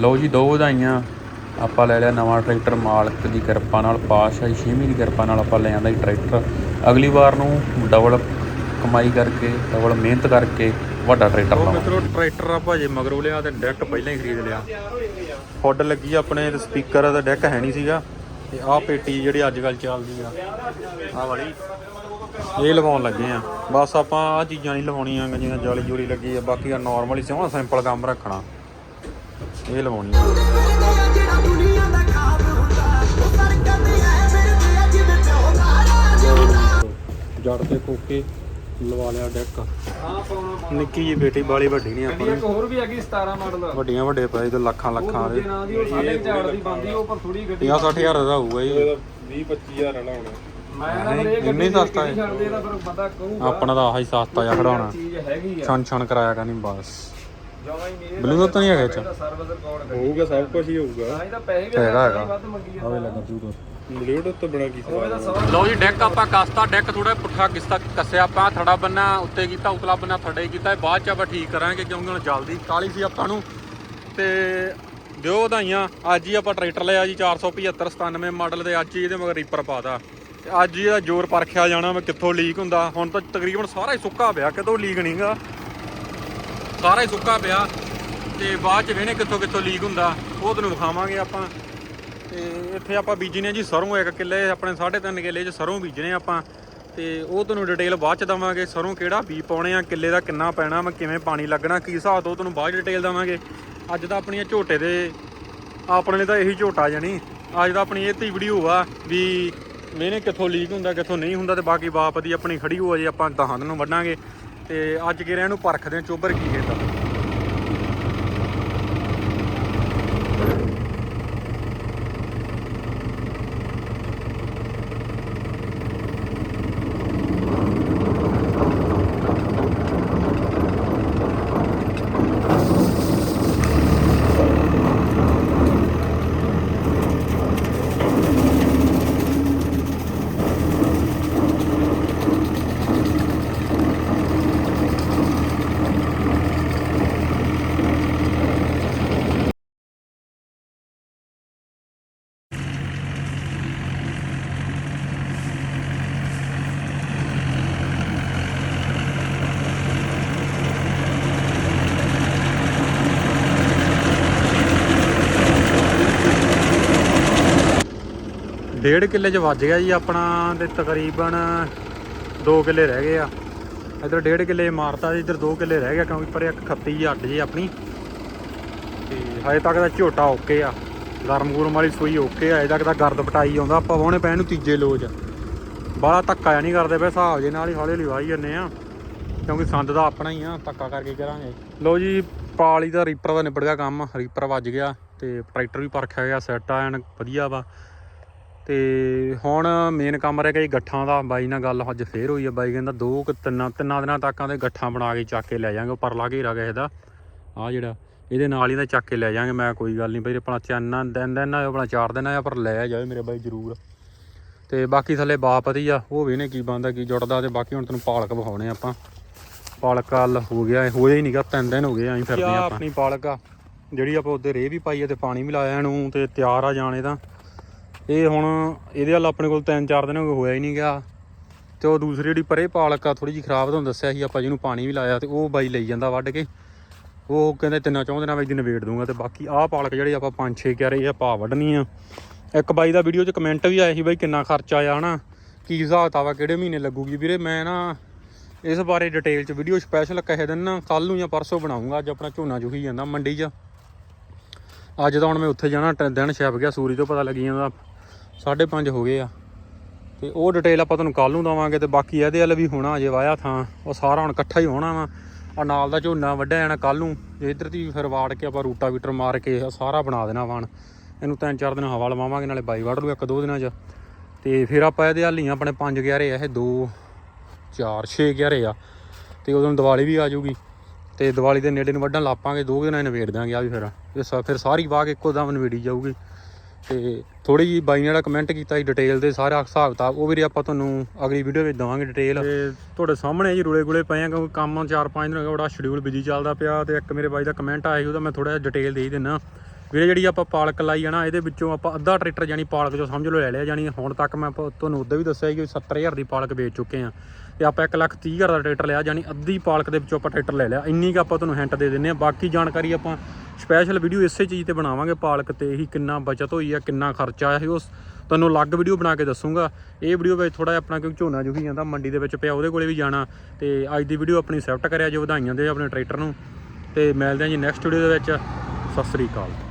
ਲਓ ਜੀ ਦੋ ਵਧਾਈਆਂ। ਆਪਾਂ ਲੈ ਲਿਆ ਨਵਾਂ ਟਰੈਕਟਰ ਮਾਲਕ ਦੀ ਕਿਰਪਾ ਨਾਲ ਪਾਤਸ਼ਾਹੀ ਛੇਵੀਂ ਦੀ ਕਿਰਪਾ ਨਾਲ ਆਪਾਂ ਲੈ ਆਂਦਾ ਜੀ ਟਰੈਕਟਰ। ਅਗਲੀ ਵਾਰ ਨੂੰ ਡਬਲ ਕਮਾਈ ਕਰਕੇ ਡਬਲ ਮਿਹਨਤ ਕਰਕੇ ਵੱਡਾ ਟਰੈਕਟਰ ਲਾਵਾਂਗੇ। ਮਿੱਤਰੋ ਟਰੈਕਟਰ ਆਪਾਂ ਜੇ ਮਗਰੋਂ ਲਿਆ ਤੇ ਡੈਕ ਪਹਿਲਾਂ ਹੀ ਖਰੀਦ ਲਿਆ। ਹੁੱਡ ਲੱਗੀ ਆ ਆਪਣੇ ਸਪੀਕਰ ਦਾ ਡੈਕ ਹੈ ਨਹੀਂ ਸੀਗਾ। ਤੇ ਆਹ ਪੇਟੀ ਜਿਹੜੀ ਅੱਜ ਕੱਲ ਚੱਲਦੀ ਆ ਆਹ ਵਾਲੀ ਇਹ ਲਵਾਉਣ ਲੱਗੇ ਆ। ਬਸ ਆਪਾਂ ਆਹ ਚੀਜ਼ਾਂ ਨਹੀਂ ਲਵਾਉਣੀਆਂ ਜਿਵੇਂ ਜਾਲੀ ਜੂਲੀ ਲੱਗੀ ਆ ਬਾਕੀ ਆ ਨਾਰਮਲੀ ਸਿਉਂ ਸਿੰਪਲ ਕੰਮ ਰੱਖਣਾ। ਇਹ ਲਵਾਉਣੀ ਆ। ਜਿਹੜਾ ਦੁਨੀਆ ਦਾ ਖਾਬ ਹੁੰਦਾ ਉਹ ਫ਼ਰਕ ਤੇ ਹੈ ਜੜ ਤੇ ਕੋਕੇ ਲਵਾ ਲਿਆ ਡੈਕ। ਨਿੱਕੀ ਜੀ ਬੇਟੀ ਬਾਲੀ ਵੱਡੀ ਨਹੀਂ ਆਪਾਂ ਇੱਕ ਹੋਰ ਵੀ ਹੈਗੀ 17 ਮਾਡਲ। ਵੱਡੀਆਂ ਵੱਡੇ ਪਏ ਤੇ ਲੱਖਾਂ ਲੱਖਾਂ ਦੇ। ਨਾਂ ਦੀ ਉਹ ਦੀ ਬੰਦੀ ਉਹ ਪਰ ਥੋੜੀ ਗੱਡੀ 50 60000 ਦਾ ਹੋਊਗਾ ਜੀ। 20 25000 ਵਾਲਾ ਹੋਣਾ। ਮੈਂ ਨਾ ਫਿਰ ਇਹ ਇੰਨੀ ਗੱਡੀ ਸਸਤਾ ਹੈ। ਆਪਣਾ ਤਾਂ ਆਹੀ ਸਸਤਾ ਜਿਹਾ ਖੜਾਉਣਾ। ਚੀਜ਼ ਹੈਗੀ ਆ। ਛਣ ਛਣ ਕਰਾਇਆ ਕਰਨੀ ਬਸ। ਜਮਾ ਹੀ ਮੇਰੇ ਬਲੂਟੁੱਥ ਤਾਂ ਨਹੀਂ ਹੈਗਾ ਇਹ ਚ। ਸਰਵਿਸ ਰਿਕਾਰਡ ਹੋਊਗਾ ਸਭ ਕੁਝ ਹੀ ਹੋਊਗਾ। ਤਾਂ ਹੀ ਤਾਂ ਪੈਸੇ ਵੀ ਹੈਗਾ, ਹੈਗਾ। ਵੱਧ ਮੰਗੀ ਆਵੇ ਜਾਂਦਾ ਲੱਗਾ ਬਲੂਟੁੱਥ ਬਲੂਟੁੱਥ ਤੋਂ ਬਿਨਾ ਕੀ ਉਹ ਇਹਦਾ ਸਵਾ ਲਓ ਜੀ ਡੈਕ ਆਪਾਂ ਕਸਤਾ ਡੈਕ ਥੋੜਾ ਪੁੱਠਾ ਕਿਸਤਾ ਕੱਸਿਆ ਆਪਾਂ ਥੜਾ ਬੰਨਾ ਉੱਤੇ ਕੀਤਾ ਉਤਲਾ ਬੰਨਾ ਥੜੇ ਕੀਤਾ ਇਹ ਬਾਅਦ ਚ ਆਪਾਂ ਠੀਕ ਕਰਾਂਗੇ ਕਿਉਂਕਿ ਹੁਣ ਜਲਦੀ ਕਾਲੀ ਸੀ ਆਪਾਂ ਨੂੰ। ਤੇ ਦਿਓ ਵਧਾਈਆਂ ਅੱਜ ਹੀ ਆਪਾਂ ਟਰੈਕਟਰ ਲਿਆ ਜੀ 475 97 ਮਾਡਲ ਦੇ ਅੱਜ ਹੀ ਇਹਦੇ ਮਗਰ ਰੀਪਰ ਪਾਤਾ ਤੇ। ਅੱਜ ਹੀ ਇਹਦਾ ਜ਼ੋਰ ਪਰਖਿਆ ਜਾਣਾ ਮੈਂ ਕਿੱਥੋਂ ਲੀਕ ਹੁੰਦਾ। ਹੁਣ ਤਾਂ ਤਕਰੀਬਨ ਸਾਰਾ ਹੀ ਸੁੱਕਾ ਪਿਆ ਕਿਤੋਂ ਲੀਕ ਨਹੀਂਗਾ ਸਾਰਾ ਹੀ ਸੁੱਕਾ ਪਿਆ ਤੇ ਬਾਅਦ ਚ ਵੇਣੇ ਕਿੱਥੋਂ ਕਿੱਥੋਂ ਲੀਕ ਹੁੰਦਾ। ਉਹ ਤੁਹਾਨੂੰ ਵਿਖਾਵਾਂਗੇ ਆਪਾਂ। ਤੇ ਇੱਥੇ ਆਪਾਂ ਬੀਜਨੇ ਜੀ, ਸਰੋਂ ਇੱਕ ਕਿੱਲੇ, ਆਪਣੇ 3.5 ਕਿੱਲੇ 'ਚ ਸਰੋਂ ਬੀਜਨੇ ਆਪਾਂ। ਤੇ ਉਹ ਤੁਹਾਨੂੰ ਡਿਟੇਲ ਬਾਅਦ ਚ ਦਵਾਂਗੇ, ਸਰੋਂ ਕਿਹੜਾ ਬੀ ਪਾਉਣੇ ਆ, ਕਿੱਲੇ ਦਾ ਕਿੰਨਾ ਪੈਣਾ, ਮੈਂ ਕਿਵੇਂ ਪਾਣੀ ਲੱਗਣਾ, ਕੀ ਹਿਸਾਬ ਤੋਂ ਤੁਹਾਨੂੰ ਬਾਅਦ ਡਿਟੇਲ ਦਵਾਂਗੇ। ਅੱਜ ਤਾਂ ਆਪਣੀਆਂ ਝੋਟੇ ਦੇ, ਆਪਣੇ ਲਈ ਤਾਂ ਇਹੀ ਝੋਟਾ ਜਾਨੀ ਅੱਜ ਤਾਂ ਆਪਣੀ ਇਹ ਤੀ ਵੀਡੀਓ ਆ ਵੀ ਮੈਨੇ ਕਿੱਥੋਂ ਲੀਕ ਹੁੰਦਾ, ਕਿੱਥੋਂ ਨਹੀਂ ਹੁੰਦਾ ਤੇ ਬਾਕੀ ਬਾਪ ਦੀ ਆਪਣੀ ਖੜੀ ਹੋ ਜੇ ਆਪਾਂ ਦਹਾਂ ਨੂੰ ਵੱਢਾਂਗੇ। ਤੇ ਅੱਜ ਕਿਰਿਆਂ ਨੂੰ ਪਰਖਦੇ ਆ ਚੋਬਰ ਕੀ ਕਹਿੰਦਾ ਡੇਢ ਕਿੱਲੇ 'ਚ ਵੱਜ ਗਿਆ ਜੀ ਆਪਣਾ ਤੇ ਤਕਰੀਬਨ 2 ਕਿੱਲੇ ਰਹਿ ਗਏ ਆ। ਇਧਰ ਡੇਢ ਕਿੱਲੇ ਮਾਰਤਾ ਜੀ, ਇਧਰ 2 ਕਿੱਲੇ ਰਹਿ ਗਿਆ ਕਿਉਂਕਿ ਪਰ ਇੱਕ ਖੱਤੀ ਜਿਹੀ ਅੱਡ ਜੀ ਆਪਣੀ। ਤੇ ਹਜੇ ਤੱਕ ਦਾ ਝੋਟਾ ਓਕੇ ਆ। ਗਰਮ ਗੁਰਮ ਵਾਲੀ ਸੂਈ ਓਕੇ ਆ, ਹਜੇ ਤੱਕ ਦਾ ਗਰਦ ਪਟਾਈ ਆਉਂਦਾ, ਆਪਾਂ ਵਾਹੁਣੇ ਪੈਣ ਨੂੰ ਤੀਜੇ ਲੋਜ। ਬਾਹਲਾ ਧੱਕਾ ਜਾਂ ਨਹੀਂ ਕਰਦੇ ਪਏ, ਹਿਸਾਬ ਜੇ ਨਾਲ ਹੀ ਹੌਲੀ ਹੌਲੀ ਵਾਹੀ ਜੰਨੇ ਆ। ਕਿਉਂਕਿ ਸੰਦ ਦਾ ਆਪਣਾ ਹੀ ਆ, ਧੱਕਾ ਕਰਕੇ ਕਰਾਂਗੇ। ਲੋ ਜੀ, ਪਾਲੀ ਦਾ ਰੀਪਰ ਦਾ ਨਿਬੜ ਗਿਆ ਕੰਮ, ਰੀਪਰ ਵੱਜ ਗਿਆ ਤੇ ਟਰੈਕਟਰ ਵੀ ਪਰਖਿਆ ਗਿਆ, ਸੈੱਟ ਆ ਐਨ, ਵਧੀਆ ਵਾ। ਤੇ ਹੁਣ ਮੇਨ ਕੰਮ ਰਹਿ ਗਿਆ ਜੀ ਗੱਠਾਂ ਦਾ। ਬਾਈ ਨਾਲ ਗੱਲ ਅੱਜ ਫੇਰ ਹੋਈ ਆ। ਬਾਈ ਕਹਿੰਦਾ ਦੋ ਕੁ ਤਿੰਨਾਂ ਤਿੰਨਾਂ ਦਿਨਾਂ ਤੱਕਾਂ ਦੇ ਗੱਠਾਂ ਬਣਾ ਕੇ ਚੱਕ ਕੇ ਲੈ ਜਾਾਂਗੇ ਉਹ ਪਰਲਾ ਘੇਰਾ ਗਿਆ ਇਹਦਾ ਆ ਜਿਹੜਾ, ਇਹਦੇ ਨਾਲ ਹੀ ਦਾ ਚੱਕ ਕੇ ਲੈ ਜਾਾਂਗੇ ਮੈਂ ਕੋਈ ਗੱਲ ਨਹੀਂ ਬਈ ਆਪਣਾ ਚੰਨਾ ਦਿਨ ਦਿਨ ਨਾ ਆਪਣਾ ਚਾਰ ਦਿਨ ਆ ਪਰ ਲੈ ਜਾਵੇ ਮੇਰੇ ਬਾਈ ਜ਼ਰੂਰ। ਤੇ ਬਾਕੀ ਥੱਲੇ ਬਾਪਤੀ ਆ, ਉਹ ਵੀ ਨੇ ਕੀ ਬੰਦਾ ਕੀ ਜੁੜਦਾ ਤੇ ਬਾਕੀ ਹੁਣ ਤੈਨੂੰ ਪਾਲਕ ਵਿਖਾਉਣੇ ਆਪਾਂ। ਪਾਲਕ ਹੱਲ ਹੋ ਗਿਆ ਹੋਇਆ ਹੀ ਨਹੀਂਗਾ ਤਿੰਨ ਦਿਨ ਹੋ ਗਏ ਐਂ ਫਿਰਦੇ ਆਪਾਂ। ਆਪਣੀ ਪਾਲਕ ਆ? ਜਿਹੜੀ ਆਪਾਂ ਉਹਦੇ ਰੇਹ ਵੀ ਪਾਈ ਆ ਤੇ ਪਾਣੀ ਵੀ ਲਾਇਆ ਇਹਨੂੰ, ਤੇ ਤਿਆਰ ਆ ਜਾਣੇ ਤਾਂ। ਇਹ ਹੁਣ ਇਹਦੇ ਵੱਲ ਆਪਣੇ ਕੋਲ ਤਿੰਨ ਚਾਰ ਦਿਨ ਹੋ ਗਏ ਹੋਇਆ ਹੀ ਨਹੀਂ ਗਿਆ। ਤੇ ਉਹ ਦੂਸਰੀ ਜਿਹੜੀ ਪਰੇ ਪਾਲਕ ਆ ਥੋੜੀ ਜਿਹੀ ਖਰਾਬ ਤੁਹਾਨੂੰ ਦੱਸਿਆ ਸੀ, ਆਪਾਂ ਜਿਹਨੂੰ ਪਾਣੀ ਵੀ ਲਾਇਆ ਤੇ ਉਹ ਬਾਈ ਲਈ ਜਾਂਦਾ ਵੱਢ ਕੇ। ਉਹ ਕਹਿੰਦੇ ਤਿੰਨਾਂ ਚੌਂ ਦਿਨਾਂ ਵਿੱਚ ਨਿਬੇੜ ਦੂੰਗਾ ਤੇ ਬਾਕੀ ਆਹ ਪਾਲਕ ਜਿਹੜੀ ਆਪਾਂ ਪੰਜ ਛੇ ਕਿਆਰੇ ਇਹ ਪਾ ਵੱਢਣੀ ਆ। ਇੱਕ ਬਾਈ ਦਾ ਵੀਡੀਓ 'ਚ ਕਮੈਂਟ ਵੀ ਆਇਆ ਸੀ ਬਾਈ ਕਿੰਨਾ ਖਰਚਾ ਆਇਆ ਹਨਾ, ਕੀ ਹਿਸਾਬ ਵਾ ਕਿਹੜੇ ਮਹੀਨੇ ਲੱਗੂਗੀ ਵੀਰੇ? ਮੈਂ ਨਾ ਇਸ ਬਾਰੇ ਡਿਟੇਲ 'ਚ ਵੀਡੀਓ ਸਪੈਸ਼ਲ ਕਹੇ ਦਿਨ ਨਾ ਕੱਲ ਨੂੰ ਜਾਂ ਪਰਸੋਂ ਬਣਾਉਂਗਾ, ਅੱਜ ਆਪਣਾ ਝੋਨਾ ਜੁਹੀ ਜਾਂਦਾ ਮੰਡੀ 'ਚ। ਅੱਜ ਤਾਂ ਹੁਣ ਮੈਂ ਉੱਥੇ ਜਾਣਾ ਦਿਨ ਛਿਪ ਗਿਆ ਸੂਰੀ ਤੋਂ ਪਤਾ ਲੱਗੀ ਜਾਂਦਾ। 5:30 ਹੋ ਗਏ ਆ। ਤੇ ਉਹ ਡਿਟੇਲ ਆਪਾਂ ਤੁਹਾਨੂੰ ਕੱਲ ਨੂੰ ਦਵਾਂਗੇ ਤੇ ਬਾਕੀ ਇਹਦੇ ਵੱਲ ਵੀ ਹੋਣਾ ਅਜੇ ਵਾਇਆ ਥਾਂ, ਉਹ ਸਾਰਾ ਹੁਣ ਇਕੱਠਾ ਹੀ ਹੋਣਾ ਵਾ। ਆ ਨਾਲ ਦਾ ਝੋਨਾ ਵੱਢਿਆ ਜਾਣਾ ਕੱਲ ਨੂੰ, ਜੇ ਇੱਧਰ ਦੀ ਫਿਰ ਵਾੜ ਕੇ ਆਪਾਂ ਰੂਟਾ ਵੀਟਰ ਮਾਰ ਕੇ ਸਾਰਾ ਬਣਾ ਦੇਣਾ ਵਾਣ। ਇਹਨੂੰ ਤਿੰਨ ਚਾਰ ਦਿਨ ਹਵਾ ਲਵਾਵਾਂਗੇ, ਨਾਲੇ ਬਾਈ ਵੱਢ ਲੂ ਇੱਕ ਦੋ ਦਿਨਾਂ 'ਚ। ਤੇ ਫਿਰ ਆਪਾਂ ਇਹਦੇ ਹਾਲੀਆਂ ਆਪਣੇ ਪੰਜ ਗਿਆਰੇ ਆ, ਇਹ ਦੋ, ਚਾਰ, ਛੇ ਗਿਆਰੇ ਆ। ਤੇ ਉਦੋਂ ਦੀਵਾਲੀ ਵੀ ਆ ਜਾਊਗੀ। ਤੇ ਦੀਵਾਲੀ ਦੇ ਨੇੜੇ ਨੂੰ ਵੱਢਣ ਲਾਪਾਂਗੇ ਦੋ ਦਿਨਾਂ 'ਚ ਨਿਬੇੜ ਦਾਂਗੇ ਆ ਵੀ ਫਿਰ। ਇਹ ਸ- ਫਿਰ ਸਾਰੀ ਵਾਹ ਇੱਕੋ ਦਮ ਨਵੇੜੀ ਜਾਊਗੀ। ਤੇ ਥੋੜੀ ਜੀ ਬਾਈ ਨੇ ਜਿਹੜਾ ਕਮੈਂਟ ਕੀਤਾ ਸੀ ਡਿਟੇਲ ਦੇ ਸਾਰਾ ਹਿਸਾਬ ਕਿਤਾਬ, ਉਹ ਵੀਰੇ ਆਪਾਂ ਤੁਹਾਨੂੰ ਅਗਲੀ ਵੀਡੀਓ ਵਿੱਚ ਦਵਾਂਗੇ ਡਿਟੇਲ ਤੇ ਤੁਹਾਡੇ ਸਾਹਮਣੇ ਜੀ ਰੁਲੇ ਗੁਲੇ ਪਏ ਆ, ਕਿਉਂਕਿ ਕੰਮ 4-5 ਦਿਨ ਹੋ ਗਏ, ਬੜਾ ਸ਼ਡਿਊਲ ਬਿਜ਼ੀ ਚੱਲਦਾ ਪਿਆ ਤੇ ਇੱਕ ਮੇਰੇ ਬਾਈ ਦਾ ਕਮੈਂਟ ਆਇਆ ਸੀ, ਉਹਦਾ ਮੈਂ ਥੋੜਾ ਜਿਹਾ ਡਿਟੇਲ ਦੇ ਹੀ ਦਿੰਨਾ। ਵੀਰੇ ਜਿਹੜੀ ਆਪਾਂ ਪਾਲਕ ਲਾਈ ਆ ਨਾ, ਇਹਦੇ ਵਿੱਚੋਂ ਆਪਾਂ ਅੱਧਾ ਟਰੈਕਟਰ ਜਾਨੀ ਪਾਲਕ ਜੋ ਸਮਝ ਲਓ ਲੈ ਲਿਆ ਜਾਨੀ ਹੁਣ ਤੱਕ ਮੈਂ ਆਪਾਂ ਤੁਹਾਨੂੰ ਉਦੋਂ ਵੀ ਦੱਸਿਆ ਸੀ ਕਿ 70000 ਦੀ ਪਾਲਕ ਵੇਚ ਚੁੱਕੇ ਆ। ਤੇ ਆਪਾਂ 1 ਲੱਖ 30 ਹਜ਼ਾਰ ਦਾ ਟਰੈਕਟਰ ਲਿਆ ਜਾਨੀ ਅੱਧੀ ਪਾਲਕ ਦੇ ਵਿੱਚੋਂ ਆਪਾਂ ਟਰੈਕਟਰ ਲੈ ਲਿਆ। ਇੰਨੀ ਕੁ ਆਪਾਂ ਤੁਹਾਨੂੰ ਹਿੰਟ ਦੇ ਦਿੰਨੇ ਆ। ਬਾਕੀ ਜਾਣਕਾਰੀ ਆਪਾਂ ਸਪੈਸ਼ਲ ਵੀਡੀਓ ਇਸੇ ਚੀਜ਼ ਤੇ ਬਣਾਵਾਂਗੇ ਪਾਲਕ ਤੇ ਹੀ ਕਿੰਨਾ ਬਚਤ ਹੋਈ ਆ, ਕਿੰਨਾ ਖਰਚਾ ਆਇਆ ਸੀ। ਉਸ ਤੁਹਾਨੂੰ ਅਲੱਗ ਵੀਡੀਓ ਬਣਾ ਕੇ ਦੱਸੂਗਾ। ਇਹ ਵੀਡੀਓ ਵਿੱਚ ਥੋੜਾ ਜਿਹਾ ਆਪਣਾ ਕਿਉਂਕਿ ਝੋਨਾ ਜੁਹੀ ਜਾਂਦਾ, ਮੰਡੀ ਦੇ ਵਿੱਚ ਪਿਆ, ਉਹਦੇ ਕੋਲੇ ਵੀ ਜਾਣਾ। ਤੇ ਅੱਜ ਦੀ ਵੀਡੀਓ ਆਪਣੀ ਸੈਫਟ ਕਰਿਆ ਜੋ ਵਧਾਈਆਂ ਦੇ ਆਪਣੇ ਟਰੈਕਟਰ ਨੂੰ। ਤੇ ਮਿਲਦੇ ਹਾਂ ਜੀ ਨੈਕਸਟ ਵੀਡੀਓ ਦੇ ਵਿੱਚ। ਸਤਿ ਸ੍ਰੀ ਅਕਾਲ।